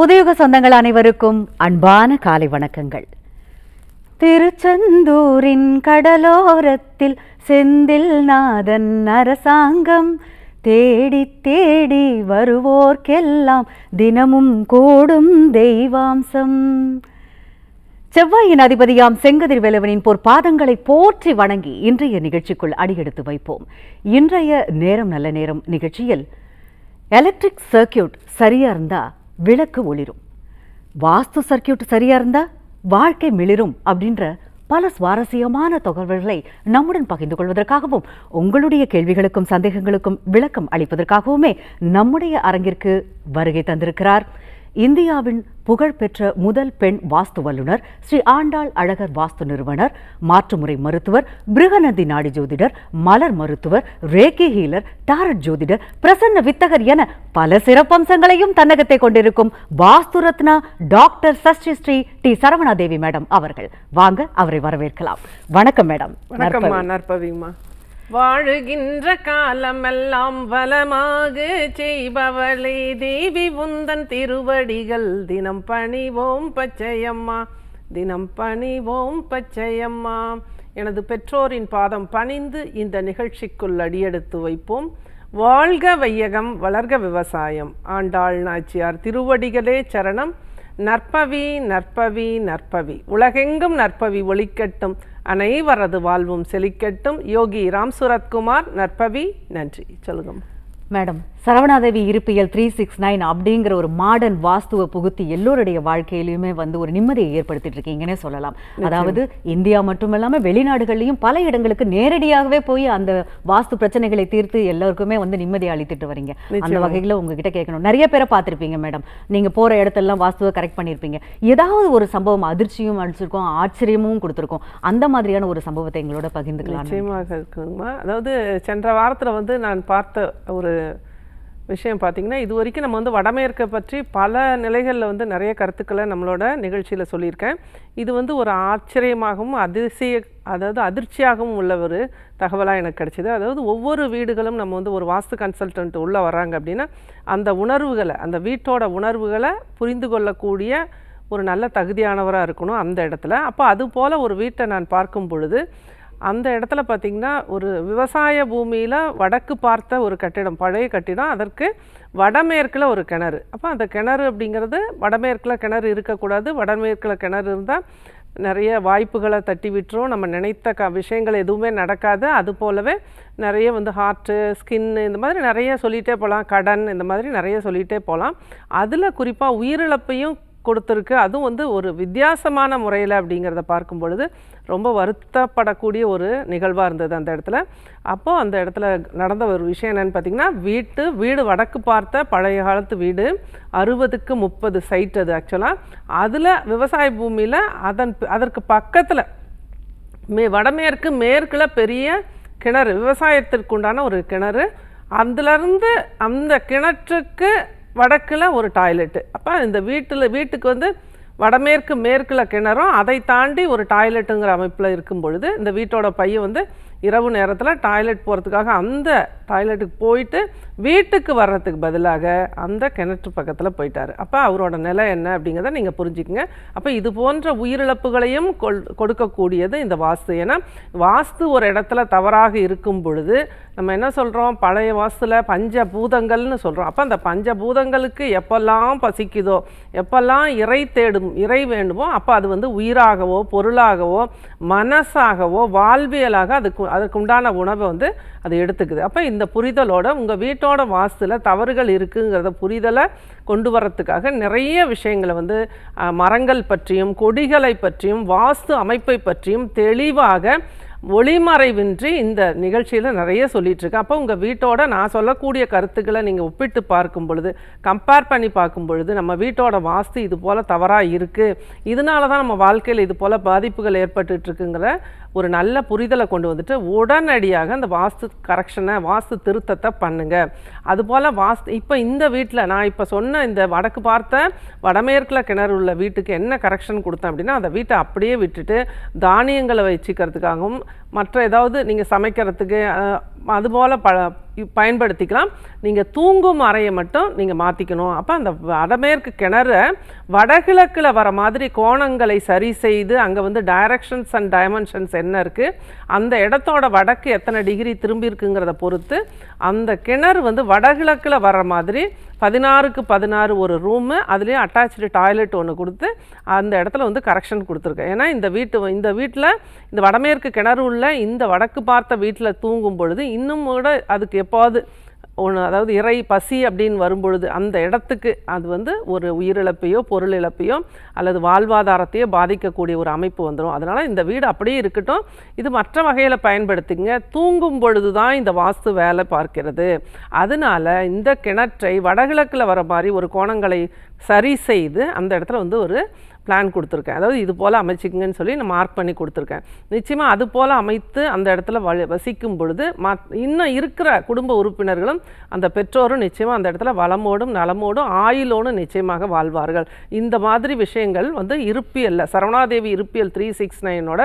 புதியுக சொந்தங்கள் அனைவருக்கும் அன்பான காலை வணக்கங்கள். திருச்செந்தூரின் கடலோரத்தில் செந்தில் நாதன் அரசாங்கம். தேடி தேடி வருவோர்க்கெல்லாம் தினமும் கூடும் தெய்வாம்சம். செவ்வாயின் அதிபதியாம் செங்கதிர் வேலவனின் பொற்பாதங்களை போற்றி வணங்கி இன்றைய நிகழ்ச்சிக்குள் அடியெடுத்து வைப்போம். இன்றைய நேரம் நல்ல நேரம் நிகழ்ச்சியில் எலக்ட்ரிக் சர்க்கியூட் சரியா இருந்தா விளக்கு ஒளிரும். வாஸ்து சர்க்கியூட் சரியாக இருந்தால் வாழ்க்கை மிளிரும் அப்படின்ற பல சுவாரஸ்யமான தகவல்களை நம்முடன் பகிர்ந்து கொள்வதற்காகவும் உங்களுடைய கேள்விகளுக்கும் சந்தேகங்களுக்கும் விளக்கம் அளிப்பதற்காகவுமே நம்முடைய அரங்கிற்கு வருகை தந்திருக்கிறார். இந்தியாவின் புகழ்பெற்ற முதல் பெண் வாஸ்து வல்லுனர் ஸ்ரீ ஆண்டாள் அழகர் வாஸ்து நிறுவனர் மாற்றுமுறை மருத்துவர் பிருகநந்தி நாடி ஜோதிடர் மலர் மருத்துவர் ரேகி ஹீலர் டாரட் ஜோதிடர் பிரசன்ன வித்தகர் என பல சிறப்பம்சங்களையும் தன்னகத்தை கொண்டிருக்கும் Vastu Ratna doctor Shashti Sri T Saravanadevi madam அவர்கள். வாங்க அவரை வரவேற்கலாம். வணக்கம் மேடம். வணக்கம்மா நற்பவிம்மா. வாழுகின்ற காலமெல்லாம் வளமாக செய்பவளே தேவி உந்தன் திருவடிகள். தினம் பணிவோம் பச்சையம்மா. தினம் பணிவோம் பச்சையம்மா. எனது பெற்றோரின் பாதம் பணிந்து இந்த நிகழ்ச்சிக்குள் அடியெடுத்து வைப்போம். வாழ்க வையகம் வளர்க விவசாயம். ஆண்டாள் நாச்சியார் திருவடிகளே சரணம். நற்பவி நற்பவி நற்பவி. உலகெங்கும் நற்பவி ஒளிக்கட்டும். அனைவரது வாழ்வும் செழிக்கட்டும். யோகி ராம் சுரத்குமார் நற்பவி நன்றி. சொல்லுங்கம்மா மேடம் சரவணாதேவி இருப்பியல் த்ரீ சிக்ஸ் நைன் அப்படிங்கிற ஒரு மாடர்ன் வாஸ்துவை புகுத்தி எல்லோருடைய வாழ்க்கையிலுமே வந்து ஒரு நிம்மதியை ஏற்படுத்திட்டு இருக்கீங்கன்னே சொல்லலாம். அதாவது இந்தியா மட்டும் இல்லாம வெளிநாடுகள்லயும் பல இடங்களுக்கு நேரடியாகவே போய் அந்த வாஸ்து பிரச்சனைகளை தீர்த்து எல்லாருக்குமே வந்து நிம்மதியை அளித்துட்டு வரீங்க. அந்த வகையில உங்ககிட்ட கேட்கணும். நிறைய பேரை பார்த்திருப்பீங்க மேடம். நீங்க போற இடத்தெல்லாம் வாஸ்துவை கரெக்ட் பண்ணியிருப்பீங்க ஏதாவது ஒரு சம்பவம் அதிர்ச்சியும் அடிச்சிருக்கோம் ஆச்சரியமும் கொடுத்துருக்கோம். அந்த மாதிரியான ஒரு சம்பவத்தை எங்களோட பகிர்ந்துக்கலாம் நிச்சயமாக இருக்குங்கம்மா. அதாவது சென்ற வாரத்தில் வந்து நான் பார்த்த ஒரு விஷயம் பார்த்திங்கன்னா இது வரைக்கும் நம்ம வந்து வடமேற்கை பற்றி பல நிலைகளில் வந்து நிறைய கருத்துக்களை நம்மளோட நிகழ்ச்சியில் சொல்லியிருக்கேன். இது வந்து ஒரு ஆச்சரியமாகவும் அதிசய அதாவது அதிர்ச்சியாகவும் உள்ள ஒரு தகவலாக எனக்கு கிடைச்சிது. அதாவது ஒவ்வொரு வீடுகளும் நம்ம வந்து ஒரு வாஸ்து கன்சல்டன்ட் உள்ளே வராங்க அப்படின்னா அந்த உணர்வுகளை அந்த வீட்டோட உணர்வுகளை புரிந்து கொள்ளக்கூடிய ஒரு நல்ல தகுதியானவராக இருக்கணும் அந்த இடத்துல. அப்போ அது போல் ஒரு வீட்டை நான் பார்க்கும் பொழுது அந்த இடத்துல பார்த்திங்கன்னா ஒரு விவசாய பூமியில் வடக்கு பார்த்த ஒரு கட்டிடம் பழைய கட்டிடம். அதற்கு வடமேற்கில் ஒரு கிணறு. அப்போ அந்த கிணறு அப்படிங்கிறது வடமேற்கில் கிணறு இருக்கக்கூடாது. வடமேற்கில் கிணறு இருந்தால் நிறைய வாய்ப்புகளை தட்டி விட்டுரும். நம்ம நினைத்த க விஷயங்கள் எதுவுமே நடக்காது. அது போலவே நிறைய வந்து ஹார்ட்டு ஸ்கின்னு இந்த மாதிரி நிறைய சொல்லிகிட்டே போகலாம் கடன் இந்த மாதிரி நிறைய சொல்லிகிட்டே போகலாம் அதில் குறிப்பாக உயிரிழப்பையும் கொடுத்துருக்கு. அதுவும் வந்து ஒரு வித்தியாசமான முறையில் அப்படிங்கிறத பார்க்கும் பொழுது ரொம்ப வருத்தப்படக்கூடிய ஒரு நிகழ்வாக இருந்தது அந்த இடத்துல. அப்போது அந்த இடத்துல நடந்த ஒரு விஷயம் என்னென்னு பார்த்தீங்கன்னா வீட்டு வீடு வடக்கு பார்த்த பழைய காலத்து வீடு அறுபதுக்கு முப்பது சைட் அது ஆக்சுவலாக அதில் விவசாய பூமியில் அதன் அதற்கு பக்கத்தில் மே வடமேற்கு மேற்கில் பெரிய கிணறு விவசாயத்திற்கு உண்டான ஒரு கிணறு. அதுலேருந்து அந்த கிணற்றுக்கு வடக்கில் ஒரு டாய்லெட்டு அப்போ இந்த வீட்டில் வீட்டுக்கு வந்து வடமேற்கு மேற்கில் கிணறும் அதை தாண்டி ஒரு டாய்லெட்டுங்கிற அமைப்பில் இருக்கும் பொழுது இந்த வீட்டோட பையன் வந்து இரவு நேரத்தில் டாய்லெட் போகிறதுக்காக அந்த டாய்லெட்டுக்கு போயிட்டு வீட்டுக்கு வர்றதுக்கு பதிலாக அந்த கிணற்று பக்கத்தில் போயிட்டார். அப்போ அவரோட நிலை என்ன அப்படிங்கிறத நீங்கள் புரிஞ்சுக்கங்க. அப்போ இது போன்ற உயிரிழப்புகளையும் கொள் கொடுக்கக்கூடியது இந்த வாஸ்து. ஏன்னா வாஸ்து ஒரு இடத்துல தவறாக இருக்கும் பொழுது நம்ம என்ன சொல்கிறோம் பழைய வாஸ்துல பஞ்சபூதங்கள்னு சொல்கிறோம் அப்போ அந்த பஞ்சபூதங்களுக்கு எப்பெல்லாம் பசிக்குதோ எப்பெல்லாம் இறை தேடும் இறை வேண்டுமோ அப்போ அது வந்து உயிராகவோ பொருளாகவோ மனசாகவோ வாழ்வியலாக அதுக்கு அதற்குண்டான உணவை வந்து அது எடுத்துக்குது. அப்போ இந்த புரிதலோட உங்கள் வீட்டோட வாஸ்துல தவறுகள் இருக்குங்கிறத புரிதலை கொண்டு வரத்துக்காக நிறைய விஷயங்களை வந்து மரங்கள் பற்றியும் கொடிகளை பற்றியும் வாஸ்து அமைப்பை பற்றியும் தெளிவாக ஒளிமறைவின்றி இந்த நிகழ்ச்சியில் நிறைய சொல்லிட்டு அப்போ உங்கள் வீட்டோட நான் சொல்லக்கூடிய கருத்துக்களை நீங்கள் ஒப்பிட்டு பார்க்கும் பொழுது கம்பேர் பண்ணி பார்க்கும் பொழுது நம்ம வீட்டோட வாஸ்து இது போல் தவறாக இருக்குது இதனால தான் நம்ம வாழ்க்கையில் இது போல் பாதிப்புகள் ஏற்பட்டுட்ருக்குங்கிற ஒரு நல்ல புரிதலை கொண்டு வந்துட்டு உடனடியாக அந்த வாஸ்து கரெக்ஷனை வாஸ்து திருத்தத்தை பண்ணுங்க. அதுபோல் வாஸ்து இப்போ இந்த வீட்டில் நான் இப்போ சொன்ன இந்த வடக்கு பார்த்த வடமேற்கில் கிணறு உள்ள வீட்டுக்கு என்ன கரெக்ஷன் கொடுத்தேன் அப்படின்னா அந்த வீட்டை அப்படியே விட்டுட்டு தானியங்களை வச்சுக்கிறதுக்காகவும் மற்ற ஏதாவது நீங்கள் சமைக்கிறதுக்கு அதுபோல் ப பயன்படுத்திக்கலாம். நீங்கள் தூங்கும் அறையை மட்டும் நீங்கள் மாற்றிக்கணும் அப்போ அந்த வடமேற்கு கிணறு வடகிழக்கில் வர மாதிரி கோணங்களை சரி செய்து அங்கே வந்து டைரக்ஷன்ஸ் அண்ட் டைமென்ஷன்ஸ் என்ன இருக்குது அந்த இடத்தோட வடக்கு எத்தனை டிகிரி திரும்பி இருக்குங்கிறத பொறுத்து அந்த கிணறு வந்து வடகிழக்கில் வர மாதிரி பதினாறுக்கு பதினாறு ஒரு ரூமு அதுலேயும் அட்டாச்சு டாய்லெட் ஒன்று கொடுத்து அந்த இடத்துல வந்து கரெக்ஷன் கொடுத்துருக்கேன். ஏன்னா இந்த வீட்டு இந்த வீட்டில் இந்த வடமேற்கு கிணறு உள்ள இந்த வடக்கு பார்த்த வீட்டில் தூங்கும் பொழுது இன்னும் கூட அதுக்கு எப்போது ஒன்று அதாவது இறை பசி அப்படின்னு வரும்பொழுது அந்த இடத்துக்கு அது வந்து ஒரு உயிரிழப்பையோ பொருள் இழப்பையோ அல்லது வாழ்வாதாரத்தையோ பாதிக்கக்கூடிய ஒரு அமைப்பு வந்துடும் அதனால் இந்த வீடு அப்படியே இருக்கட்டும். இது மற்ற வகையில் பயன்படுத்திங்க தூங்கும் பொழுது தான் இந்த வாஸ்து வேலை பார்க்கிறது. அதனால இந்த கிணற்றை வடகிழக்கில் வர மாதிரி ஒரு கோணங்களை சரி செய்து அந்த இடத்துல வந்து ஒரு பிளான் கொடுத்துருக்கேன். அதாவது இது போல் அமைச்சிக்கங்கன்னு சொல்லி நான் மார்க் பண்ணி கொடுத்துருக்கேன். நிச்சயமாக அது போல் அமைத்து அந்த இடத்துல வ வசிக்கும் பொழுது ம இன்னும் இருக்கிற குடும்ப உறுப்பினர்களும் அந்த பெற்றோரும் நிச்சயமாக அந்த இடத்துல வளமோடும் நலமோடும் ஆயுளோடும் நிச்சயமாக வாழ்வார்கள். இந்த மாதிரி விஷயங்கள் வந்து இருப்பியல்ல சரவணாதேவி இருப்பியல் த்ரீ சிக்ஸ் நைனோட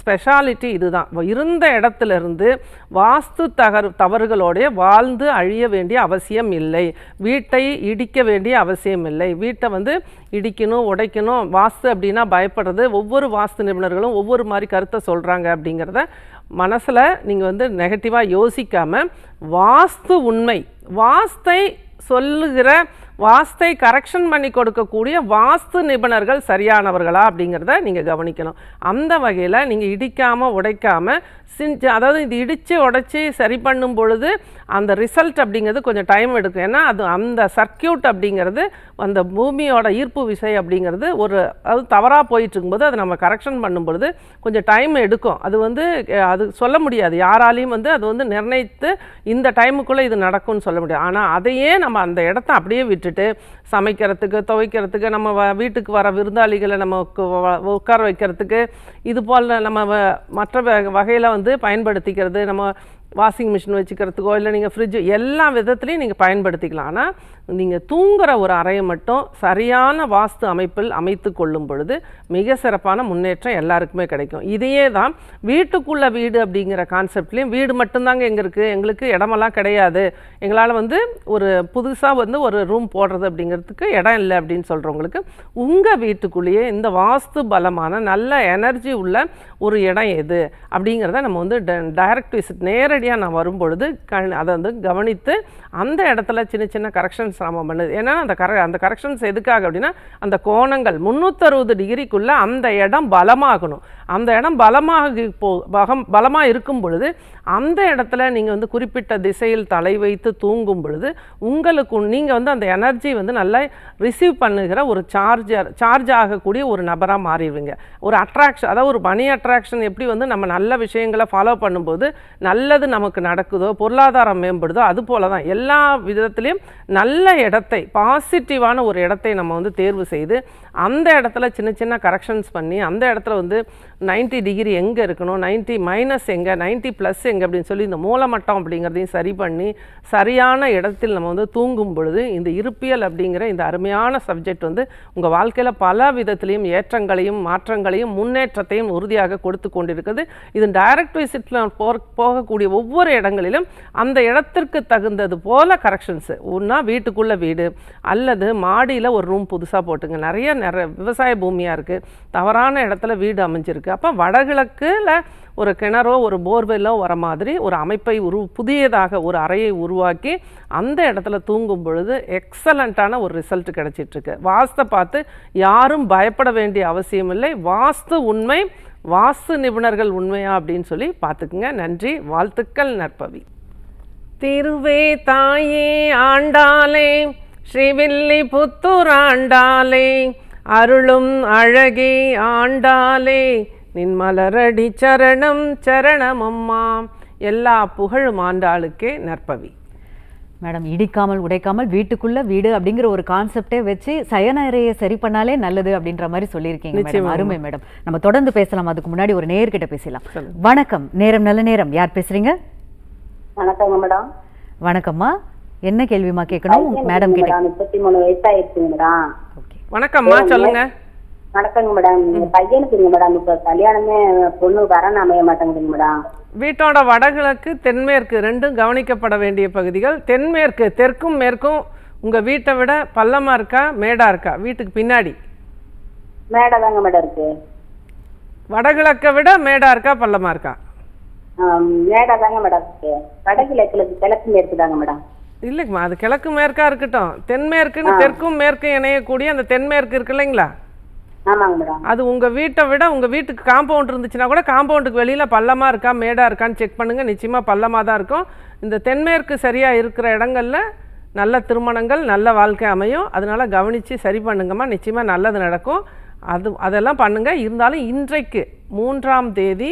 ஸ்பெஷாலிட்டி இதுதான். இருந்த இடத்துல இருந்து வாஸ்து தகர் தவறுகளோடைய வாழ்ந்து அழிய வேண்டிய அவசியம் இல்லை. வீட்டை இடிக்க வேண்டிய அவசியம் இல்லை. வீட்டை வந்து இடிக்கணும் உடைக்கணும் வாஸ்து அப்படின்னா பயப்படுறது. ஒவ்வொரு வாஸ்து நிபுணர்களும் ஒவ்வொரு மாதிரி கருத்தை சொல்கிறாங்க அப்படிங்கிறத மனசில் நீங்கள் வந்து நெகட்டிவாக யோசிக்காமல் வாஸ்து உண்மை வாஸ்தை சொல்லுகிற வாஸ்தை கரெக்ஷன் பண்ணி கொடுக்கக்கூடிய வாஸ்து நிபுணர்கள் சரியானவர்களா அப்படிங்கிறத நீங்கள் கவனிக்கணும். அந்த வகையில் நீங்கள் இடிக்காமல் உடைக்காமல் சிஞ்சு அதாவது இது இடித்து உடைச்சி சரி பண்ணும் பொழுது அந்த ரிசல்ட் அப்படிங்கிறது கொஞ்சம் டைம் எடுக்கும். ஏன்னா அது அந்த சர்க்கியூட் அப்படிங்கிறது அந்த பூமியோட ஈர்ப்பு விசை அப்படிங்கிறது ஒரு அது தவறாக போயிட்டு இருக்கும்போது அதை நம்ம கரெக்ஷன் பண்ணும் பொழுது கொஞ்சம் டைம் எடுக்கும். அது வந்து அது சொல்ல முடியாது. யாராலையும் வந்து அது வந்து நிர்ணயித்து இந்த டைமுக்குள்ளே இது நடக்கும்னு சொல்ல முடியாது. ஆனால் அதையே நம்ம அந்த இடத்த அப்படியே வச்சுட்டு சமைக்கிறதுக்கு துவைக்கிறதுக்கு நம்ம வ- வீட்டுக்கு வர விருந்தாளிகளை நம்ம உட்கார வைக்கிறதுக்கு இது போல் நம்ம வ- மற்ற வகையில் வந்து பயன்படுத்திக்கிறது. நம்ம வாஷிங் மிஷின் வச்சுக்கிறதுக்கோ இல்லை நீங்கள் ஃப்ரிட்ஜ் எல்லா விதத்துலேயும் நீங்கள் பயன்படுத்திக்கலாம். ஆனால் நீங்கள் தூங்குற ஒரு அறையை மட்டும் சரியான வாஸ்து அமைப்பில் அமைத்து கொள்ளும் பொழுது மிக சிறப்பான முன்னேற்றம் எல்லாருக்குமே கிடைக்கும். இதையே தான் வீட்டுக்குள்ளே வீடு அப்படிங்கிற கான்செப்ட்லேயும் வீடு மட்டும்தாங்க எங்கே இருக்குது எங்களுக்கு இடமெல்லாம் கிடையாது. எங்களால் வந்து ஒரு புதுசாக வந்து ஒரு ரூம் போடுறது அப்படிங்கிறதுக்கு இடம் இல்லை அப்படின்னு சொல்கிறவங்களுக்கு உங்கள் வீட்டுக்குள்ளேயே இந்த வாஸ்து பலமான நல்ல எனர்ஜி உள்ள ஒரு இடம் எது அப்படிங்கிறத நம்ம வந்து டைரக்ட் விசிட் நேரடியாக நான் வரும்பொழுது க அதை வந்து கவனித்து அந்த இடத்துல சின்ன சின்ன கரெக்ஷன்ஸ் சிரமம் பண்ணுது. ஏன்னா அந்த கர அந்த கரெக்ஷன்ஸ் எதுக்காக அப்படின்னா அந்த கோணங்கள் முந்நூற்றறுபது டிகிரிக்குள்ளே அந்த இடம் பலமாகணும். அந்த இடம் பலமாக போ பகம் பலமாக இருக்கும் பொழுது அந்த இடத்துல நீங்கள் வந்து குறிப்பிட்ட திசையில் தலை வைத்து தூங்கும் பொழுது உங்களுக்கு நீங்கள் வந்து அந்த எனர்ஜி வந்து நல்லா ரிசீவ் பண்ணுகிற ஒரு சார்ஜர் சார்ஜ் ஆகக்கூடிய ஒரு நபராக மாறிடுவீங்க. ஒரு அட்ராக்ஷன் அதாவது ஒரு மணி அட்ராக்ஷன் எப்படி வந்து நம்ம நல்ல விஷயங்களை ஃபாலோ பண்ணும்போது நல்லது நமக்கு நடக்குதோ பொருளாதாரம் மேம்படுதோ அது போல தான் எல்லா விதத்துலேயும் நல்ல இடத்தை பாசிட்டிவான ஒரு இடத்தை நம்ம வந்து தேர்வு செய்து அந்த இடத்துல சின்ன சின்ன கரெக்ஷன்ஸ் பண்ணி அந்த இடத்துல வந்து 90 டிகிரி எங்கே இருக்கணும்? 90 மைனஸ் எங்கே? 90 ப்ளஸ் எங்கே? அப்படின்னு சொல்லி இந்த மூலமட்டம் அப்படிங்கிறதையும் சரி பண்ணி சரியான இடத்தில் நம்ம வந்து தூங்கும் பொழுது இந்த இருப்பியல் அப்படிங்கிற இந்த அருமையான சப்ஜெக்ட் வந்து உங்கள் வாழ்க்கையில் பல விதத்திலையும் ஏற்றங்களையும் மாற்றங்களையும் முன்னேற்றத்தையும் உறுதியாக கொடுத்து கொண்டிருக்குது. இது டைரக்ட் விசிட்டில் போ போகக்கூடிய ஒவ்வொரு இடங்களிலும் அந்த இடத்திற்கு தகுந்தது போல் கரெக்ஷன்ஸு ஒன்றா வீட்டுக்குள்ளே வீடு அல்லது மாடியில் ஒரு ரூம் புதுசாக போட்டுங்க. நிறைய நிறைய விவசாய பூமியாக இருக்குது தவறான இடத்துல வீடு அமைஞ்சிருக்கு. அப்போ வடகிழக்கில் ஒரு கிணறோ ஒரு போர்வெல்லோ வர மாதிரி ஒரு அமைப்பை உரு புதியதாக ஒரு அறையை உருவாக்கி அந்த இடத்துல தூங்கும் பொழுது எக்ஸலண்ட்டான ஒரு ரிசல்ட் கிடச்சிட்ருக்கு வாஸ்தை பார்த்து யாரும் பயப்பட வேண்டிய அவசியம் இல்லை. வாஸ்து உண்மை வாஸ்து நிபுணர்கள் உண்மையா அப்படின்னு சொல்லி பார்த்துக்குங்க. நன்றி வாழ்த்துக்கள் நற்பவி. திருவே தாயே ஆண்டாளே ஸ்ரீவில்லி புத்தூர் ஆண்டாளே அருளும் அழகே ஆண்டாளே நின் மலரடி சரணம் சரணம் அம்மா எல்லா புகழும் ஆண்டாளுக்கே நற்பவி. மேடம் இடிக்காமல் உடைக்காமல் வீட்டுக்குள்ள வீடு அப்படிங்கிற ஒரு கான்செப்டே வச்சு சயன அறையை சரி பண்ணாலே நல்லது அப்படின்ற மாதிரி சொல்லியிருக்கீங்க மேடம். அருமை மேடம். நம்ம தொடர்ந்து பேசலாம். அதுக்கு முன்னாடி ஒரு நேர்கிட்ட பேசலாம். வணக்கம். நேரம் நல்ல நேரம். யார் பேசுறீங்க? வணக்கங்க மேடம். வணக்கம்மா. என்ன கேள்விமா கேட்கணும்? மேடம் கிட்ட முப்பத்தி மூணு வயசாயிருச்சுங்க மேடம். ஓகே வணக்கம்மா சொல்லுங்க. வணக்கங்க மேடம் பையனுக்குங்க மேடம் இப்ப கல்யாணமே பொண்ணு வரணும் அமைய மாட்டேங்குதுங்க மேடம் வீட்டோட வடகிழக்கு தென்மேற்கு ரெண்டும் கவனிக்கப்பட வேண்டிய பகுதிகள். தென்மேற்கு தெற்கும் மேற்கும் உங்கள் வீட்டை விட பள்ளமாக இருக்கா மேடாக இருக்கா? வீட்டுக்கு பின்னாடி. மேடை தாங்க மேடம் இருக்கு. வடகிழக்கை விட மேடாக இருக்கா பள்ளமாக இருக்கா? மேடை தாங்க மேடம் இருக்கு. வடகிழக்குல கிழக்கு மேற்கு தாங்க மேடம் இல்லைங்கம்மா அது கிழக்கு மேற்கா இருக்கட்டும். தென்மேற்குன்னு தெற்கும் மேற்கும் இணையக்கூடிய அந்த தென்மேற்கு இருக்கு இல்லைங்களா? அது உங்கள் வீட்டை விட உங்கள் வீட்டுக்கு காம்பவுண்ட் இருந்துச்சுன்னா கூட காம்பவுண்டுக்கு வெளியில் பள்ளமாக இருக்கா மேடாக இருக்கான்னு செக் பண்ணுங்கள் நிச்சயமாக பள்ளமாக தான் இருக்கும். இந்த தென்மேற்கு சரியாக இருக்கிற இடங்கள்ல நல்ல திருமணங்கள் நல்ல வாழ்க்கை அமையும். அதனால கவனித்து சரி பண்ணுங்கம்மா. நிச்சயமாக நல்லது நடக்கும். அது அதெல்லாம் பண்ணுங்கள் இருந்தாலும் இன்றைக்கு மூன்றாம் தேதி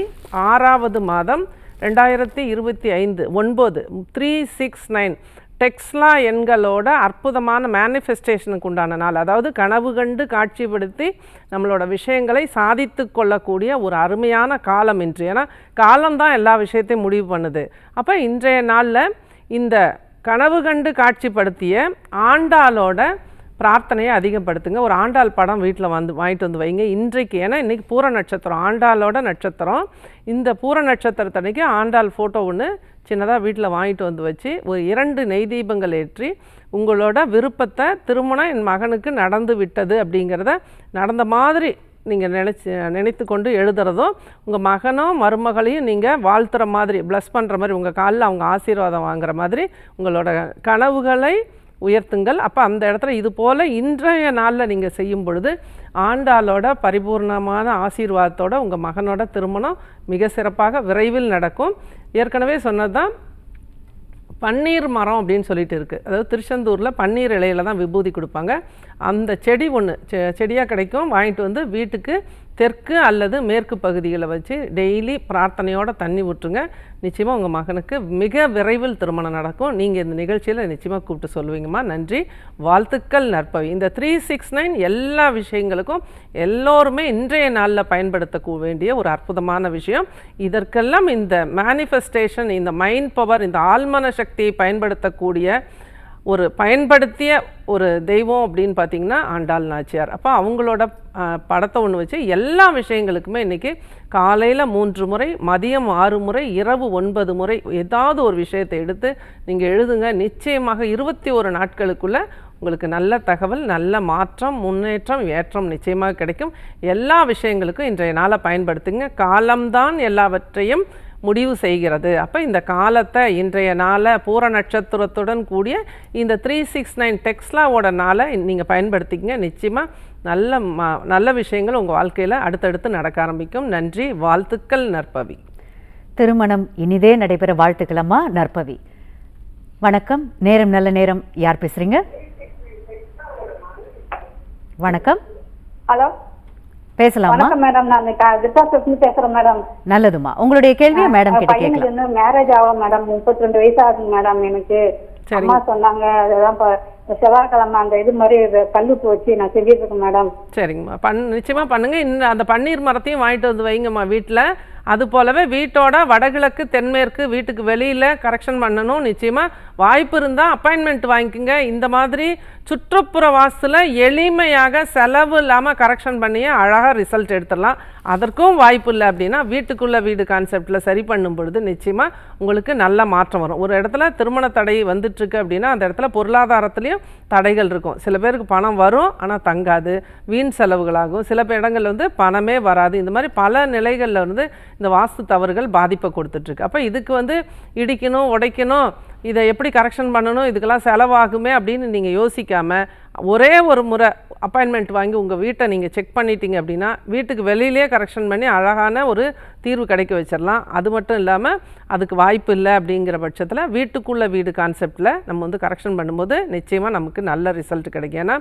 ஆறாவது மாதம் ரெண்டாயிரத்தி இருபத்தி ஐந்து ஒன்பது த்ரீ சிக்ஸ் நைன் டெக்ஸ்லா எண்களோட அற்புதமான மேனிஃபெஸ்டேஷனுக்கு உண்டான நாள். அதாவது கனவு கண்டு காட்சிப்படுத்தி நம்மளோட விஷயங்களை சாதித்து கொள்ளக்கூடிய ஒரு அருமையான காலம் இன்று. ஏன்னா காலம்தான் எல்லா விஷயத்தையும் முடிவு பண்ணுது. அப்போ இன்றைய நாளில் இந்த கனவு கண்டு காட்சிப்படுத்திய ஆண்டாளோட பிரார்த்தனையை அதிகப்படுத்துங்க. ஒரு ஆண்டாள் படம் வீட்டில் வந்து வாங்கிட்டு வந்து வைங்க. இன்றைக்கு ஏன்னா இன்றைக்கி பூர நட்சத்திரம் ஆண்டாளோட நட்சத்திரம். இந்த பூர நட்சத்திரத்தன்னைக்கு ஆண்டாள் ஃபோட்டோ ஒன்று சின்னதாக வீட்டில் வாங்கிட்டு வந்து வச்சு ஒரு இரண்டு நெய் தீபங்கள் ஏற்றி உங்களோட விருப்பத்தை திருமணம் என் மகனுக்கு நடந்து விட்டது அப்படிங்கிறத நடந்த மாதிரி நீங்கள் நினச்சி நினைத்து கொண்டு எழுதுறதும் உங்கள் மகனோ மருமகளையும் நீங்கள் வாழ்த்துற மாதிரி ப்ளஸ் பண்ணுற மாதிரி உங்கள் காலில் அவங்க ஆசீர்வாதம் வாங்குற மாதிரி உங்களோட கனவுகளை உயர்த்துங்கள். அப்போ அந்த இடத்துல இது போல் இன்றைய நாளில் நீங்கள் செய்யும் பொழுது ஆண்டாளோட பரிபூர்ணமான ஆசீர்வாதத்தோட உங்கள் மகனோட திருமணம் மிக சிறப்பாக விரைவில் நடக்கும். ஏற்கனவே சொன்னது தான் பன்னீர் மரம் அப்படின்னு சொல்லிட்டு இருக்குது அதாவது திருச்செந்தூரில் பன்னீர் இலையில தான் விபூதி கொடுப்பாங்க. அந்த செடி ஒன்று செ செடியாக கிடைக்கும். வாங்கிட்டு வந்து வீட்டுக்கு தெற்கு அல்லது மேற்கு பகுதிகளை வச்சு டெய்லி பிரார்த்தனையோட தண்ணி ஊற்றுங்க. நிச்சயமாக உங்கள் மகனுக்கு மிக விரைவில் திருமணம் நடக்கும். நீங்கள் இந்த நிகழ்ச்சியில் நிச்சயமாக கூப்பிட்டு சொல்லுவீங்கம்மா நன்றி. வாழ்த்துக்கள் நற்பவி. இந்த த்ரீ சிக்ஸ் நைன் எல்லா விஷயங்களுக்கும் எல்லோருமே இன்றைய நாளில் பயன்படுத்த வேண்டிய ஒரு அற்புதமான விஷயம். இதற்கெல்லாம் இந்த மேனிஃபெஸ்டேஷன் இந்த மைண்ட் பவர் இந்த ஆழ்மன சக்தியை பயன்படுத்தக்கூடிய ஒரு பயன்படுத்திய ஒரு தெய்வம் அப்படின்னு பார்த்தீங்கன்னா ஆண்டாள் நாச்சியார். அப்போ அவங்களோட படத்தை ஒன்று வச்சு எல்லா விஷயங்களுக்குமே இன்றைக்கி காலையில் மூன்று முறை மதியம் ஆறு முறை இரவு ஒன்பது முறை ஏதாவது ஒரு விஷயத்தை எடுத்து நீங்கள் எழுதுங்க. நிச்சயமாக இருபத்தி ஒரு நாட்களுக்குள்ளே உங்களுக்கு நல்ல தகவல் நல்ல மாற்றம் முன்னேற்றம் ஏற்றம் நிச்சயமாக கிடைக்கும். எல்லா விஷயங்களுக்கும் இன்றைய நாளை பயன்படுத்துங்க. காலம்தான் எல்லாவற்றையும் முடிவு செய்கிறது. அப்போ இந்த காலத்தை இன்றைய நாளை பூர நட்சத்திரத்துடன் கூடிய இந்த த்ரீ சிக்ஸ் நைன் டெக்ஸ்லாவோட நாளை நீங்கள் பயன்படுத்திக்கங்க. நிச்சயமாக நல்ல ம நல்ல விஷயங்கள் உங்கள் வாழ்க்கையில் அடுத்தடுத்து நடக்க ஆரம்பிக்கும். நன்றி வாழ்த்துக்கள் நற்பவி. திருமணம் இனிதே நடைபெற வாழ்த்துக்களம்மா நற்பவி. வணக்கம் நேரம் நல்ல நேரம். யார் பேசுறீங்க? வணக்கம். ஹலோ? பேசலாமா? வணக்கம் மேடம் நான் டிபார்ட்மெண்ட் பேசுறேன் மேடம் நல்லதுமா. உங்களுடைய கேள்வியை மேடம் கிட்ட பையனுக்கு கேட்கலாம். இன்னும் மேரேஜ் ஆகும் மேடம் முப்பத்தி ரெண்டு வயசு ஆகுது மேடம் எனக்கு அம்மா சொன்னாங்க இப்ப செவ்வாய்க்கிழமை அந்த இது மாதிரி கல்லுப்பு வச்சு நான் செஞ்சுட்டு இருக்கேன் மேடம் சரிங்கம்மா. பண் நிச்சயமாக பண்ணுங்கள் இன்னும் அந்த பன்னீர் மரத்தையும் வாங்கிட்டு வந்து வைங்கம்மா வீட்டில் அது போலவே வீட்டோட வடகிழக்கு தென்மேற்கு வீட்டுக்கு வெளியில் கரெக்ஷன் பண்ணணும் நிச்சயமாக வாய்ப்பு இருந்தால் அப்பாயின்மெண்ட் வாங்கிக்கோங்க. இந்த மாதிரி சுற்றுப்புற வாஸ்துல எளிமையாக செலவு இல்லாமல் கரெக்ஷன் பண்ணியே அழகாக ரிசல்ட் எடுத்துடலாம். அதற்கும் வாய்ப்பு இல்லை அப்படின்னா வீட்டுக்குள்ளே வீடு கான்செப்டில் சரி பண்ணும் பொழுது நிச்சயமாக உங்களுக்கு நல்ல மாற்றம் வரும். ஒரு இடத்துல திருமண தடை வந்துட்டுருக்கு அப்படின்னா அந்த இடத்துல பொருளாதாரத்துலேயும் தடைகள் இருக்கும். சில பேருக்கு பணம் வரும் ஆனால் தங்காது. வீண் செலவுகளாகும். சில பேர் இடங்கள்ல வந்து பணமே வராது. இந்த மாதிரி பல நிலைகளில் வந்து இந்த வாஸ்து தவறுகள் பாதிப்பை கொடுத்துட்ருக்கு. அப்போ இதுக்கு வந்து இடிக்கணும் உடைக்கணும் இதை எப்படி கரெக்ஷன் பண்ணணும் இதுக்கெல்லாம் செலவாகுமே அப்படின்னு நீங்கள் யோசிக்காமல் ஒரே ஒரு முறை அப்பாயின்மெண்ட் வாங்கி உங்கள் வீட்டை நீங்கள் செக் பண்ணிட்டீங்க அப்படின்னா வீட்டுக்கு வெளியிலே கரெக்ஷன் பண்ணி அழகான ஒரு தீர்வு கிடைக்க வச்சிடலாம். அது மட்டும் இல்லாமல் அதுக்கு வாய்ப்பு இல்லை அப்படிங்கிற பட்சத்தில் வீட்டுக்குள்ளே வீடு கான்செப்டில் நம்ம வந்து கரெக்ஷன் பண்ணும்போது நிச்சயமாக நமக்கு நல்ல ரிசல்ட் கிடைக்கும். ஏன்னா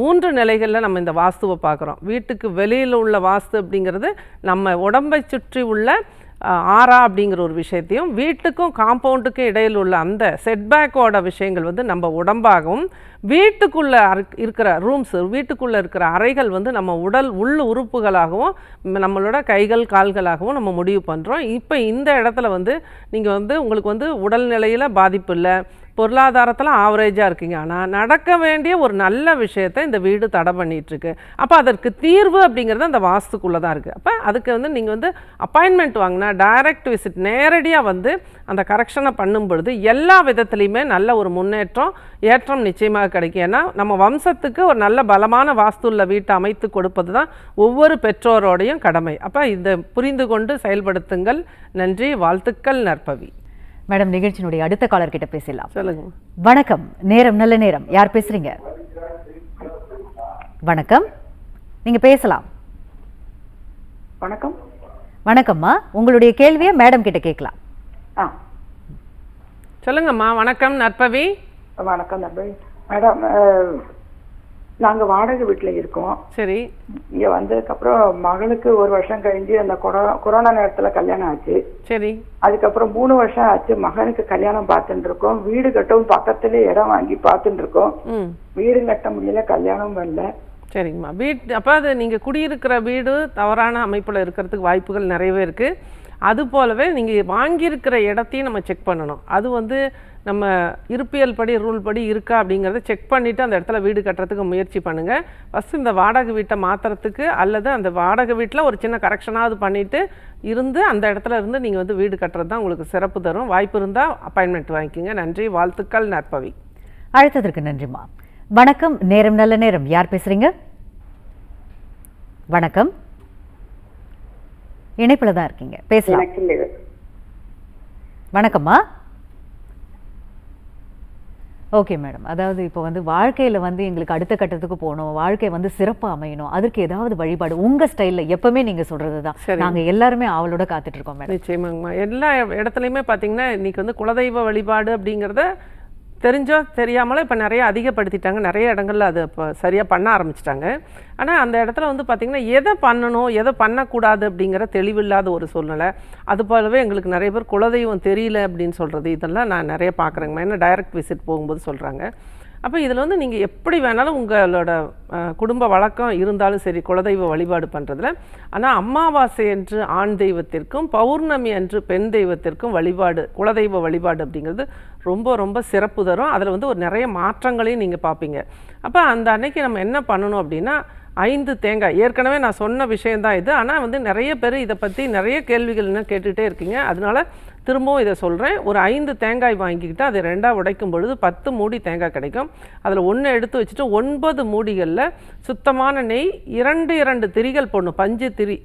மூன்று நிலைகளில் நம்ம இந்த வாஸ்துவை பார்க்குறோம். வீட்டுக்கு வெளியில் உள்ள வாஸ்து அப்படிங்கிறது நம்ம உடம்பை சுற்றி உள்ள ஆறா அப்படிங்கிற ஒரு விஷயத்தையும் வீட்டுக்கும் காம்பவுண்டுக்கும் இடையில் உள்ள அந்த செட்பேக்கோட விஷயங்கள் வந்து நம்ம உடம்பாகவும் வீட்டுக்குள்ளே இருக்கிற ரூம்ஸ் வீட்டுக்குள்ளே இருக்கிற அறைகள் வந்து நம்ம உடல் உள் உறுப்புகளாகவும் நம்மளோட கைகள் கால்களாகவும் நம்ம முடிவு பண்ணுறோம் இப்போ இந்த இடத்துல வந்து நீங்கள் வந்து உங்களுக்கு வந்து உடல்நிலையில் பாதிப்பு இல்லை பொருளாதாரத்தில் ஆவரேஜாக இருக்கீங்க. ஆனால் நடக்க வேண்டிய ஒரு நல்ல விஷயத்தை இந்த வீடு தடை பண்ணிகிட்ருக்கு அப்போ அதற்கு தீர்வு அப்படிங்கிறது அந்த வாஸ்துக்குள்ளே தான் இருக்குது அப்போ அதுக்கு வந்து நீங்கள் வந்து அப்பாயின்மெண்ட் வாங்கினா டைரக்ட் விசிட் நேரடியாக வந்து அந்த கரெக்ஷனை பண்ணும் பொழுது எல்லா விதத்துலேயுமே நல்ல ஒரு முன்னேற்றம் ஏற்றம் நிச்சயமாக கிடைக்கும். ஏன்னா நம்ம வம்சத்துக்கு ஒரு நல்ல பலமான வாஸ்துள்ள வீட்டை அமைத்து கொடுப்பது தான் ஒவ்வொரு பெற்றோரோடையும் கடமை. அப்போ இதை புரிந்து கொண்டு செயல்படுத்துங்கள். நன்றி வாழ்த்துக்கள் நற்பவி. மேடம் நிகழ்ச்சியினுடைய அடுத்த காலர் கிட்ட பேசலாம் சொல்லுங்க. வணக்கம். நேரம் நல்ல நேரம். யார் பேசுறீங்க? வணக்கம். நீங்க பேசலாம். வணக்கம். வணக்கம்மா. உங்களுடைய கேள்வியை மேடம் கிட்ட கேட்கலாம். சொல்லுங்கம்மா. வணக்கம் நற்பவி. வணக்கம் தம்பி மேடம் நாங்கள் வாடகை வீட்டில் இருக்கோம். சரி. இங்கே வந்ததுக்கப்புறம் மகளுக்கு ஒரு வருஷம் கழிஞ்சு அந்த கொரோ கொரோனா நேரத்தில் கல்யாணம் ஆச்சு. சரி. அதுக்கப்புறம் மூணு வருஷம் ஆச்சு மகனுக்கு கல்யாணம் பார்த்துட்டு இருக்கோம் வீடு கட்டவும் பக்கத்துல இடம் வாங்கி பார்த்துட்டு இருக்கோம் வீடு கட்ட முடியல கல்யாணம் வரல சரிங்கம்மா. வீட் அப்போ அது நீங்கள் குடியிருக்கிற வீடு தவறான அமைப்பில் இருக்கிறதுக்கு வாய்ப்புகள் நிறையவே இருக்குது அது போலவே நீங்கள் வாங்கியிருக்கிற இடத்தையும் நம்ம செக் பண்ணணும். அது வந்து நம்ம இருப்பியல் படி ரூல் படி இருக்கா அப்படிங்கிறத செக் பண்ணிவிட்டு அந்த இடத்துல வீடு கட்டுறதுக்கு முயற்சி பண்ணுங்கள் ஃபஸ்ட்டு இந்த வாடகை வீட்டை மாற்றுறதுக்கு அல்லது அந்த வாடகை வீட்டில் ஒரு சின்ன கரெக்ஷனாவது பண்ணிவிட்டு இருந்து அந்த இடத்துல இருந்து நீங்கள் வந்து வீடு கட்டுறது தான் உங்களுக்கு சிறப்பு தரும். வாய்ப்பு இருந்தால் அப்பாயின்மெண்ட் வாங்கிக்கோங்க. நன்றி. வாழ்த்துக்கள் நற்பவி. அழைத்ததற்கு நன்றிம்மா வணக்கம். நேரம் நல்ல நேரம். யார் பேசுகிறீங்க வணக்கம். இணைப்புல தான் இருக்கீங்க. பேசலாம். வணக்கம்மா. Okay madam. அதாவது இப்போ வந்து வாழ்க்கையில் வந்து எங்களுக்கு அடுத்த கட்டத்துக்கு போகணும். வாழ்க்கை வந்து சிறப்பாக அமையணும். அதற்கு ஏதாவது வழிபாடு. உங்கள் ஸ்டைலில் எப்பவுமே நீங்கள் சொல்கிறது தான். நாங்கள் எல்லாருமே ஆவலோட காத்துட்டு இருக்கோம் மேடம். நிச்சயமாங்கம்மா. எல்லா இடத்துலையுமே பார்த்தீங்கன்னா இன்னைக்கு வந்து குலதெய்வ வழிபாடு அப்படிங்கிறத தெரிஞ்சோ தெரியாமலோ இப்போ நிறைய அதிகப்படுத்திட்டாங்க. நிறைய இடங்கள்ல அது இப்போ சரியாக பண்ண ஆரம்பிச்சிட்டாங்க. ஆனால் அந்த இடத்துல வந்து பார்த்திங்கன்னா எதை பண்ணணும் எதை பண்ணக்கூடாது அப்படிங்கிற தெளிவில்லாத ஒரு சூழ்நிலை. அது போலவே எங்களுக்கு நிறைய பேர் குலதெய்வம் தெரியல அப்படின்னு சொல்கிறது இதெல்லாம் நான் நிறைய பார்க்குறேங்கம்மா ஏன்னா டைரக்ட் விசிட் போகும்போது சொல்கிறாங்க அப்போ இதில் வந்து நீங்கள் எப்படி வேணாலும் உங்களோட குடும்ப வழக்கம் இருந்தாலும் சரி குலதெய்வ வழிபாடு பண்ணுறதுல ஆனால் அமாவாசை அன்று ஆண் தெய்வத்திற்கும் பௌர்ணமி அன்று பெண் தெய்வத்திற்கும் வழிபாடு குலதெய்வ வழிபாடு அப்படிங்கிறது ரொம்ப ரொம்ப சிறப்பு தரும். அதில் வந்து ஒரு நிறைய மாற்றங்களையும் நீங்கள் பார்ப்பீங்க அப்போ அந்த அன்னைக்கு நம்ம என்ன பண்ணணும் அப்படின்னா ஐந்து தேங்காய் ஏற்கனவே நான் சொன்ன விஷயந்தான் இது. ஆனால் வந்து நிறைய பேர் இதை பற்றி நிறைய கேள்விகள் இன்னும் கேட்டுகிட்டே இருக்கீங்க. அதனால திரும்பவும் இதை சொல்கிறேன் ஒரு ஐந்து தேங்காய் வாங்கிக்கிட்டு அதை ரெண்டாக உடைக்கும் பொழுது பத்து மூடி தேங்காய் கிடைக்கும். அதில் ஒன்று எடுத்து வச்சுட்டு ஒன்பது மூடிகளில் சுத்தமான நெய் இரண்டு இரண்டு திரிகள் போடணும். பஞ்சு திரி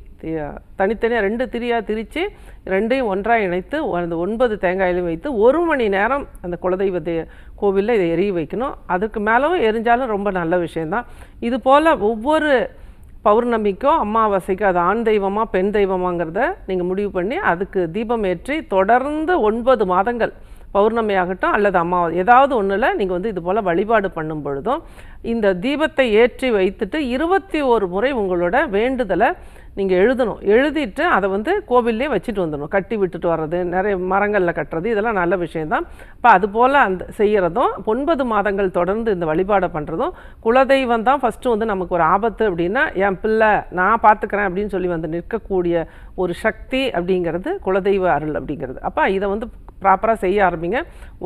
தனித்தனியாக ரெண்டு திரியாக திரித்து ரெண்டையும் ஒன்றாக இணைத்து அந்த ஒன்பது தேங்காயிலையும் வைத்து ஒரு மணி நேரம் அந்த குலதெய்வ கோவிலில் இதை எரிய வைக்கணும். அதுக்கு மேலும் எரிஞ்சாலும் ரொம்ப நல்ல விஷயந்தான் இது போல் ஒவ்வொரு பௌர்ணமிக்கோ அமாவாசைக்கோ அது ஆண் தெய்வமா பெண் தெய்வமாங்கிறத நீங்கள் முடிவு பண்ணி அதுக்கு தீபம் ஏற்றி தொடர்ந்து ஒன்பது மாதங்கள் பௌர்ணமி ஆகட்டும் அல்லது அமாவாசை ஏதாவது ஒன்றில் நீங்கள் வந்து இது போல் வழிபாடு பண்ணும் பொழுதும் இந்த தீபத்தை ஏற்றி வைத்துட்டு இருபத்தி ஒரு முறை உங்களோட வேண்டுதலை நீங்கள் எழுதணும். எழுதிட்டு அதை வந்து கோவில்லே வச்சுட்டு வந்துடணும். கட்டி விட்டுட்டு வர்றது நிறைய மரங்களில் கட்டுறது இதெல்லாம் நல்ல விஷயந்தான் இப்போ அது போல் அந்த செய்கிறதும் ஒன்பது மாதங்கள் தொடர்ந்து இந்த வழிபாடை பண்ணுறதும் குலதெய்வம் தான் ஃபஸ்ட்டு வந்து நமக்கு ஒரு ஆபத்து அப்படின்னா என் பிள்ளை நான் பார்த்துக்கிறேன் அப்படின்னு சொல்லி வந்து நிற்கக்கூடிய ஒரு சக்தி அப்படிங்கிறது குலதெய்வ அருள் அப்படிங்கிறது. அப்போ இதை வந்து ப்ராப்பராக செய்ய ஆரம்பிங்க.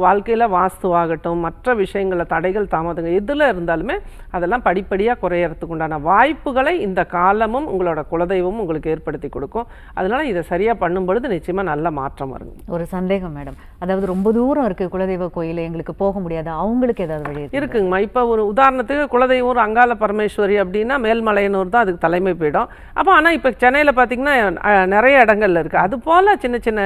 வாழ்க்கையில் வாஸ்துவாகட்டும் மற்ற விஷயங்களில் தடைகள் தாமதங்கள் எதில் இருந்தாலுமே அதெல்லாம் படிப்படியாக குறையறதுக்கு உண்டான வாய்ப்புகளை இந்த காலமும் உங்களோட குலதெய்வமும் உங்களுக்கு ஏற்படுத்தி கொடுக்கும். அதனால இதை சரியாக பண்ணும் பொழுது நிச்சயமாக நல்ல மாற்றம் வருங்க. ஒரு சந்தேகம் மேடம். அதாவது ரொம்ப தூரம் இருக்கு குலதெய்வ கோயில் எங்களுக்கு போக முடியாது. அவங்களுக்கு ஏதாவது வழி இருக்கு இருக்குங்கம்மா. இப்போ ஒரு உதாரணத்துக்கு குலதெய்வம் அங்காள பரமேஸ்வரி அப்படின்னா மேல்மலையனூர் தான் அதுக்கு தலைமை பீடம். அப்போ ஆனால் இப்போ சென்னையில் பார்த்தீங்கன்னா நிறைய இடங்கள்ல இருக்குது அது போல் சின்ன சின்ன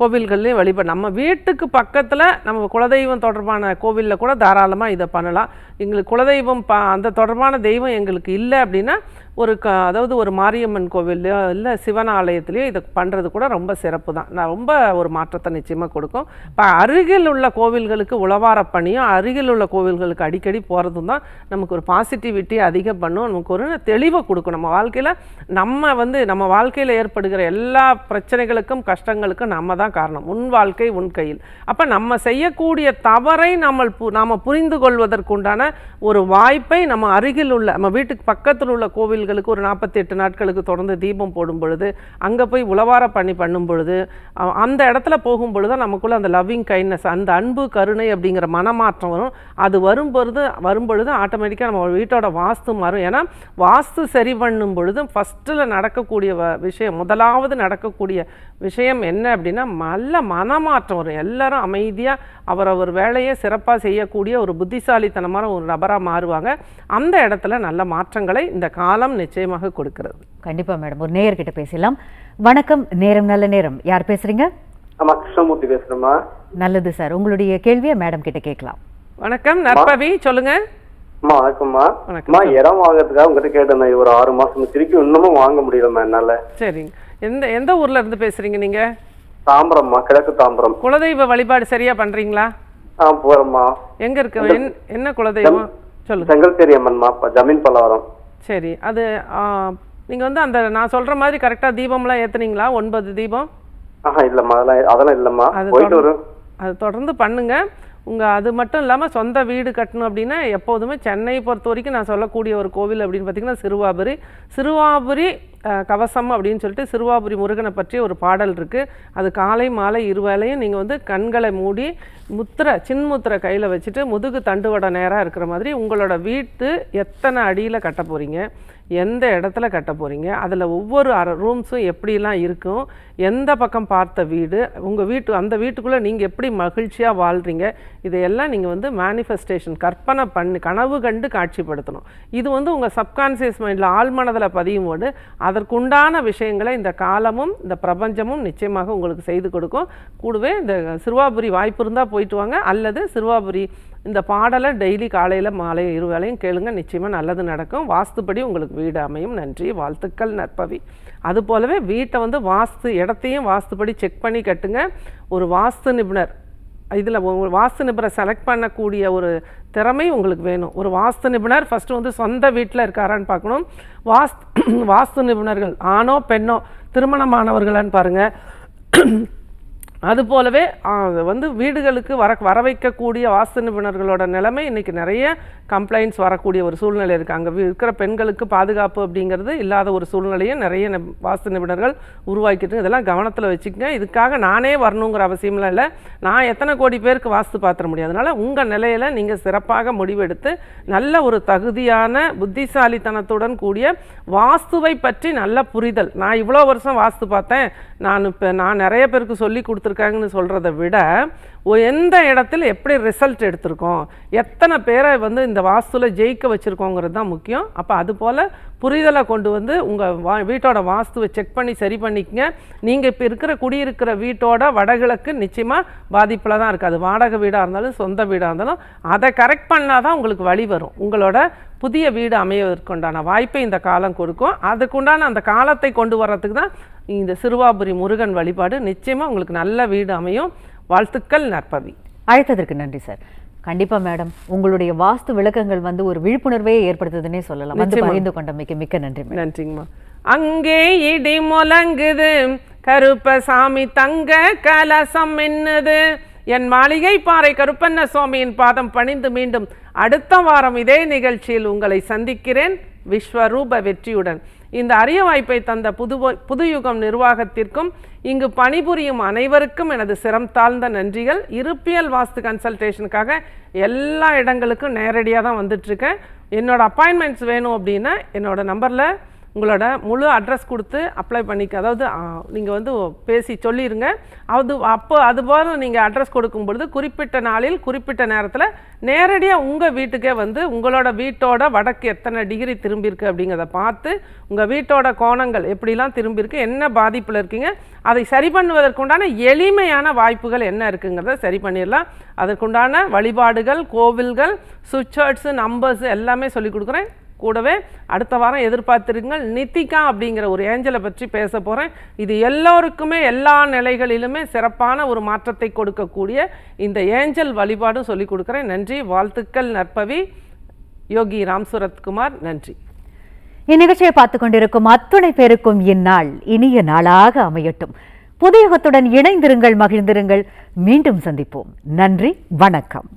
கோவில்கள்லையும் வழிபாடு நம்ம வீட்டுக்கு பக்கத்தில் நம்ம குலதெய்வம் தொடர்பான கோவிலில் கூட தாராளமாக இதை பண்ணலாம். எங்களுக்கு குலதெய்வம் ப அந்த தொடர்பான தெய்வம் எங்களுக்கு இல்லை அப்படின்னா ஒரு க அதாவது ஒரு மாரியம்மன் கோவில்லையோ இல்லை சிவன் ஆலயத்துலேயோ இதை பண்ணுறது கூட ரொம்ப சிறப்பு தான். நான் ரொம்ப ஒரு மாற்றத்தை நிச்சயமாக கொடுக்கும். இப்போ அருகில் உள்ள கோவில்களுக்கு உளவார பணியும் அருகில் உள்ள கோவில்களுக்கு அடிக்கடி போகிறதும் தான் நமக்கு ஒரு பாசிட்டிவிட்டி அதிகம் பண்ணும். நமக்கு ஒரு தெளிவை கொடுக்கும். நம்ம வாழ்க்கையில் நம்ம வந்து நம்ம வாழ்க்கையில் ஏற்படுகிற எல்லா பிரச்சனைகளுக்கும் கஷ்டங்களுக்கும் நம்ம தான் காரணம். உன் வாழ்க்கை உன் கையில். அப்போ நம்ம செய்யக்கூடிய தவறை நம்ம பு நாம் புரிந்து கொள்வதற்குண்டான ஒரு வாய்ப்பை நம்ம அருகில் உள்ள நம்ம வீட்டுக்கு பக்கத்தில் உள்ள கோவில்கள் கோயில்களுக்கு ஒரு நாற்பத்தெட்டு நாட்களுக்கு தொடர்ந்து தீபம் போடும் பொழுது அங்கே போய் உளவார பண்ணி பண்ணும் பொழுது அந்த இடத்துல போகும் பொழுது நமக்குள்ள அந்த லவ்விங் கைண்ட்னஸ் அந்த அன்பு கருணை அப்படிங்கிற மனமாற்றம் வரும். அது வரும் பொழுது வரும் பொழுது ஆட்டோமேட்டிக்காக நம்ம வீட்டோட வாஸ்து மாறும். ஏன்னா வாஸ்து சரி பண்ணும் பொழுது ஃபஸ்ட்டில் நடக்கக்கூடிய விஷயம் முதலாவது நடக்கக்கூடிய விஷயம் என்ன அப்படின்னா நல்ல மனமாற்றம் வரும். எல்லாரும் அமைதியாக அவரவர் வேலையை சிறப்பாக செய்யக்கூடிய ஒரு புத்திசாலித்தனமான ஒரு நபராக மாறுவாங்க. அந்த இடத்துல நல்ல மாற்றங்களை இந்த காலம் நிச்சயமாக கொடுக்கிறது. கண்டிப்பா மேடம். ஒரு நேயர்கிட்ட பேசலாம். வணக்கம். நேரம் நல்ல நேரம். யார் பேசுறீங்க? ஆமா கிருஷ்ணமூர்த்தி பேசுறேம்மா. நல்லது சார். உங்களுடைய கேள்வியை மேடம் கிட்ட கேட்கலாம். வணக்கம். நற்பவி சொல்லுங்க. அம்மா வணக்கம்மா. வணக்கம். அம்மா இடம் வாங்குறதுக்காக உங்ககிட்ட கேட்டிருந்தேன் ஒரு ஆறு மாசம் திருப்பி இன்னமும் வாங்க முடியலம்மா என்னால. சரிங்க. எந்த எந்த ஊர்ல இருந்து பேசுறீங்க நீங்க? தாம்பரம்மா கிழக்கு தாம்பரம். குலதெய்வ வழிபாடு சரியா பண்றீங்களா? ஆ போறேம்மா. எங்க இருக்கு? என்- என்ன குலதெய்வம்? சொல்லுங்க. செங்கல்பேரி அம்மன்மா ஜமீன் பல்லவரம் சரி அது ஆ, நீங்க வந்து அந்த நான் சொல்ற மாதிரி கரெக்டா தீபம்லாம் ஏத்துனீங்களா? ஒன்பது தீபம்? ஆஹா இல்லம்மா அதெல்லாம் அதெல்லாம் இல்லம்மா. அது போயிட்டு வரும். அது தொடர்ந்து பண்ணுங்க. உங்க அது மட்டும் இல்லாம சொந்த வீடு கட்டணும் அப்படின்னா எப்போதுமே சென்னையை பொறுத்த வரைக்கும் நான் சொல்லக்கூடிய ஒரு கோவில் அப்படின்னு பார்த்தீங்கன்னா சிறுவாபுரி. சிறுவாபுரி கவசம் அப்படின்னு சொல்லிட்டு சிறுவாபுரி முருகனை பற்றி ஒரு பாடல் இருக்குது அது காலை மாலை இருவேளையும் நீங்கள் வந்து கண்களை மூடி முத்திரை சின்முத்திரை கையில் வச்சுட்டு முதுகு தண்டுவட நேராக இருக்கிற மாதிரி உங்களோட வீட்டு எத்தனை அடியில் கட்ட போகிறீங்க எந்த இடத்துல கட்ட போகிறீங்க அதில் ஒவ்வொரு அற ரூம்ஸும் எப்படிலாம் இருக்கும்? எந்த பக்கம் பார்த்த வீடு? உங்கள் வீட்டு அந்த வீட்டுக்குள்ளே நீங்கள் எப்படி மகிழ்ச்சியாக வாழ்கிறீங்க இதையெல்லாம் நீங்கள் வந்து மேனிஃபெஸ்டேஷன் கற்பனை பண்ணி கனவு கண்டு காட்சிப்படுத்தணும். இது வந்து உங்கள் சப்கான்சியஸ் மைண்டில் ஆழ்மனதில் பதியும் போது அதற்குண்டான விஷயங்களை இந்த காலமும் இந்த பிரபஞ்சமும் நிச்சயமாக உங்களுக்கு செய்து கொடுக்கும். கூடவே இந்த சிறுவாபுரி வாய்ப்பு இருந்தால் போயிட்டு வாங்க. அல்லது சிறுவாபுரி இந்த பாடலை டெய்லி காலையில் மாலை இருவேளையும் கேளுங்க. நிச்சயமாக நல்லது நடக்கும். வாஸ்துப்படி உங்களுக்கு வீடு அமையும். நன்றி. வாழ்த்துக்கள் நற்பவி. அது போலவே வீட்டை வந்து வாஸ்து இடத்தையும் வாஸ்துப்படி செக் பண்ணி கட்டுங்க. ஒரு வாஸ்து நிபுணர் இதில் வாஸ்து நிபுணரை செலக்ட் பண்ணக்கூடிய ஒரு திறமை உங்களுக்கு வேணும். ஒரு வாஸ்து நிபுணர் ஃபஸ்ட்டு வந்து சொந்த வீட்டில் இருக்காரான்னு பார்க்கணும். வாஸ்து வாஸ்து நிபுணர்கள் ஆணோ பெண்ணோ திருமணமானவர்களான்னு பாருங்கள் அது போலவே வந்து வீடுகளுக்கு வர வர வைக்கக்கூடிய வாஸ்து நிபுணர்களோட நிலைமை இன்னைக்கு நிறைய கம்ப்ளைண்ட்ஸ் வரக்கூடிய ஒரு சூழ்நிலை இருக்குது அங்கே இருக்கிற பெண்களுக்கு பாதுகாப்பு அப்படிங்கிறது இல்லாத ஒரு சூழ்நிலையை நிறைய நிப்- வாஸ்து நிபுணர்கள் உருவாக்கிட்டு இதெல்லாம் கவனத்தில் வச்சுக்கங்க. இதுக்காக நானே வரணுங்கிற அவசியம்லாம் இல்லை. நான் எத்தனை கோடி பேருக்கு வாஸ்து பாத்திர முடியும்? அதனால் உங்கள் நிலையில் நீங்கள் சிறப்பாக முடிவெடுத்து நல்ல ஒரு தகுதியான புத்திசாலித்தனத்துடன் கூடிய வாஸ்துவை பற்றி நல்ல புரிதல். நான் இவ்வளோ வருஷம் வாஸ்து பார்த்தேன். நான் இப்போ நான் நிறைய பேருக்கு சொல்லி கொடுத்து கொடுத்துருக்காங்கன்னு சொல்கிறத விட எந்த இடத்துல எப்படி ரிசல்ட் எடுத்திருக்கோம் எத்தனை பேரை வந்து இந்த வாஸ்துல ஜெயிக்க வச்சுருக்கோங்கிறது தான் முக்கியம். அப்போ அது போல் புரிதலை கொண்டு வந்து உங்கள் வா வீட்டோட வாஸ்துவை செக் பண்ணி சரி பண்ணிக்கங்க. நீங்கள் இப்போ இருக்கிற குடியிருக்கிற வீட்டோட வடகிழக்கு நிச்சயமாக பாதிப்பில் தான் இருக்குது அது வாடகை வீடாக இருந்தாலும் சொந்த வீடாக இருந்தாலும் அதை கரெக்ட் பண்ணால் தான் உங்களுக்கு வழி வரும். உங்களோட புதிய வீடு அமையவதற்குண்டான வாய்ப்பை இந்த காலம் கொடுக்கும். அதுக்குண்டான அந்த காலத்தை கொண்டு வர்றதுக்கு தான் இந்த சிறுவாபுரி முருகன் வழிபாடு நிச்சயமாக உங்களுக்கு நல்ல வீடு அமையும். வாழ்த்துக்கள் நற்பவி. அழைத்ததற்கு நன்றி சார். கண்டிப்பா மேடம் உங்களுடைய வாஸ்து விளக்கங்கள் வந்து ஒரு விழிப்புணர்வே ஏற்படுத்துதுன்னே சொல்லலாம். வந்து. பகிர்ந்து கொண்டமைக்கு மிக்க நன்றி நன்றிங்கம்மா. அங்கே இடி முழங்குது. கருப்பசாமி தங்க கலசம் மின்னுது. என் மாளிகை பாறை கருப்பண்ண சுவாமியின் பாதம் பணிந்து மீண்டும் அடுத்த வாரம் இதே நிகழ்ச்சியில் உங்களை சந்திக்கிறேன். விஸ்வரூப வெற்றியுடன். இந்த அரிய வாய்ப்பை தந்த புது புதுயுகம் நிர்வாகத்திற்கும் இங்கு பணிபுரியும் அனைவருக்கும் எனது சிரம் தாழ்ந்த நன்றிகள். இருப்பியல் வாஸ்து கன்சல்டேஷனுக்காக எல்லா இடங்களுக்கும் நேரடியாக தான் வந்துட்டுருக்கேன் என்னோடய அப்பாயின்மெண்ட்ஸ் வேணும் அப்படின்னா என்னோடய நம்பரில் உங்களோட முழு அட்ரஸ் கொடுத்து அப்ளை பண்ணிக்க அதாவது நீங்கள் வந்து பேசி சொல்லிடுங்க அது அப்போ அதுபோல் நீங்கள் அட்ரஸ் கொடுக்கும் பொழுது குறிப்பிட்ட நாளில் குறிப்பிட்ட நேரத்தில் நேரடியாக உங்கள் வீட்டுக்கே வந்து உங்களோட வீட்டோட வடக்கு எத்தனை டிகிரி திரும்பியிருக்கு அப்படிங்கிறத பார்த்து உங்கள் வீட்டோட கோணங்கள் எப்படிலாம் திரும்பியிருக்கு என்ன பாதிப்பில் இருக்கீங்க அதை சரி பண்ணுவதற்குண்டான எளிமையான வாய்ப்புகள் என்ன இருக்குங்கிறத சரி பண்ணிடலாம். அதற்குண்டான வழிபாடுகள் கோவில்கள் சுவிட்ச் நம்பர்ஸ் எல்லாமே சொல்லிக் கொடுக்குறேன். கூடவே அடுத்த வாரம் எதிர்பார்த்திருங்கள் நித்திகா அப்படிங்கிற ஒரு ஏஞ்சலை பற்றி பேச போகிறேன் இது எல்லோருக்குமே எல்லா நிலைகளிலுமே சிறப்பான ஒரு மாற்றத்தை கொடுக்கக்கூடிய இந்த ஏஞ்சல் வழிபாடும் சொல்லி கொடுக்குறேன். நன்றி. வாழ்த்துக்கள் நற்பவி. யோகி ராம் சுரத்குமார் நன்றி. இந்நிகழ்ச்சியை பார்த்து கொண்டிருக்கும் அத்துணை பேருக்கும் இந்நாள் இனிய நாளாக அமையட்டும். புதியகத்துடன் இணைந்திருங்கள் மகிழ்ந்திருங்கள். மீண்டும் சந்திப்போம். நன்றி. வணக்கம்.